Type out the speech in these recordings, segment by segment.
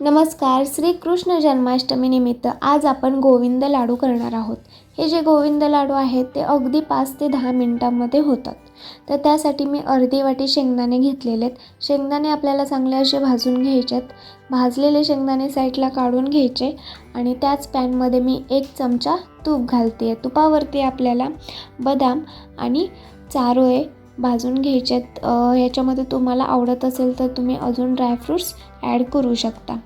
नमस्कार श्रीकृष्ण जन्माष्टमीनिमित्त आज आपण गोविंद लाडू करणार आहोत. हे जे गोविंद लाडू आहेत ते अगदी पाच ते दहा मिनटांमध्ये होतात. तर त्यासाठी मी अर्धी वाटी शेंगदाणे घेतलेले आहेत शेंगदाणे आपल्याला चांगले असे भाजून घ्यायचे आहेत भाजलेले शेंगदाणे साईडला काढून घ्यायचे आणि त्याच पॅनमध्ये मी एक चमचा तूप घालते आहे तुपावरती आपल्याला बदाम आणि चारोळे भाजून घ्यायचे आहेत ह्याच्यामध्ये तुम्हाला आवडत असेल तर तुम्ही अजून ड्रायफ्रूट्स ॲड करू शकता.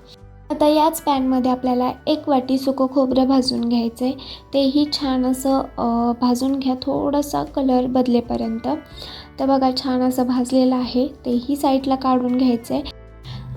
आता याच पॅनमध्ये आपल्याला एक वाटी सुकं खोबरं भाजून घ्यायचं आहे तेही छान असं भाजून घ्या. थोडासा कलर बदलेपर्यंत. तर बघा छान असं भाजलेलं आहे. तेही साईडला काढून घ्यायचं आहे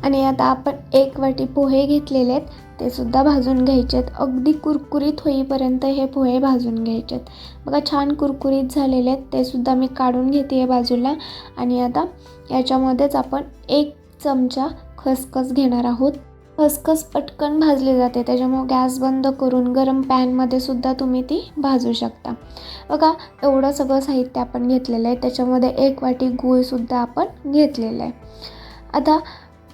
आणि आता आपण एक वाटी पोहे घेतलेले आहेत. ते सुद्धा भाजून घ्यायचे आहेत. अगदी कुरकुरीत होईपर्यंत हे पोहे भाजून घ्यायचे आहेत. बघा छान कुरकुरीत झालेले आहेत. ते सुद्धा मी काढून घेते आहे बाजूला. आणि आता याच्यामध्येच आपण एक चमचा खसखस घेणार आहोत. खसखस पटकन भाजली जाते. त्याच्यामुळे गॅस बंद करून गरम पॅनमध्ये सुद्धा तुम्ही ती भाजू शकता. बघा एवढं सगळं साहित्य आपण घेतलेलं आहे. त्याच्यामध्ये एक वाटी गूळसुद्धा आपण घेतलेलं आहे. आता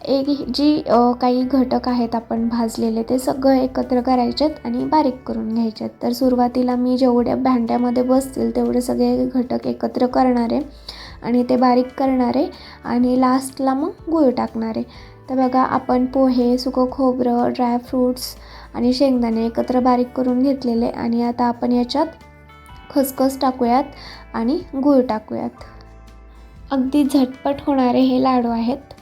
एक जी काही घटक आहेत आपण भाजलेले ते सगळं एकत्र करायचेत आणि बारीक करून घ्यायचेत. तर सुरुवातीला मी जेवढ्या भांड्यामध्ये बसतील तेवढे सगळे घटक एकत्र करणार आहे आणि ते बारीक करणार आहे आणि लास्टला मग गूळ टाकणार. आहे तर बघा आपण पोहे सुकं खोबरं ड्रायफ्रूट्स आणि शेंगदाणे एकत्र बारीक करून घेतलेले आणि आता आपण याच्यात खसखस टाकूयात आणि गूळ टाकूयात. अगदी झटपट होणारे हे लाडू आहेत.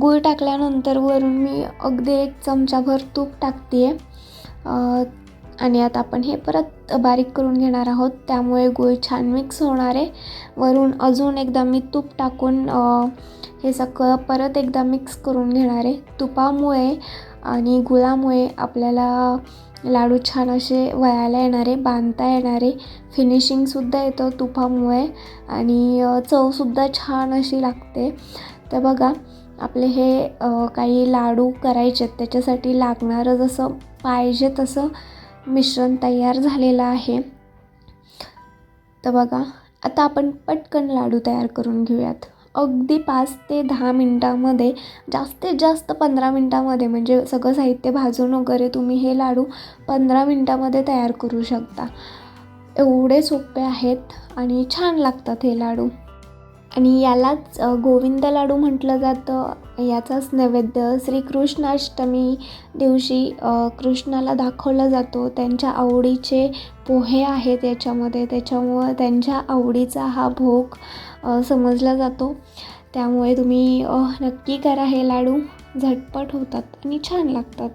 गूळ टाकल्यानंतर वरून मी अगदी एक चमचाभर तूप टाकते आहे आणि आता आपण हे परत बारीक करून घेणार आहोत. त्यामुळे गूळ छान मिक्स होणार आहे. वरून अजून एकदा मी तूप टाकून हे सगळं परत एकदा मिक्स करून घेणार आहे. तुपामुळे आणि गुळामुळे आपल्याला लाडू छान असे वळायला येणारे बांधता येणारे फिनिशिंगसुद्धा येतं तुपामुळे आणि चवसुद्धा छान अशी लागते. तर बघा आपले हे काही लाडू करायचे आहेत त्याच्यासाठी लागणारं जसं पाहिजे तसं मिश्रण तयार झालेलं आहे. तर बघा आता आपण पटकन लाडू तयार करून घेऊयात. अगदी पाच ते दहा मिनटामध्ये जास्तीत जास्त पंधरा मिनटामध्ये म्हणजे सगळं साहित्य भाजून वगैरे तुम्ही हे लाडू पंधरा मिनटामध्ये तयार करू शकता. एवढे सोपे आहेत आणि छान लागतात हे लाडू. आणि यालाच गोविंद लाडू म्हटलं जातं. याचाच नैवेद्य श्रीकृष्णाष्टमी दिवशी कृष्णाला दाखवला जातो. त्यांच्या आवडीचे पोहे आहेत याच्यामध्ये. त्याच्यामुळं त्यांच्या आवडीचा हा भोग समजला जातो. त्यामुळे तुम्ही नक्की करा हे लाडू. झटपट होतात आणि छान लागतात.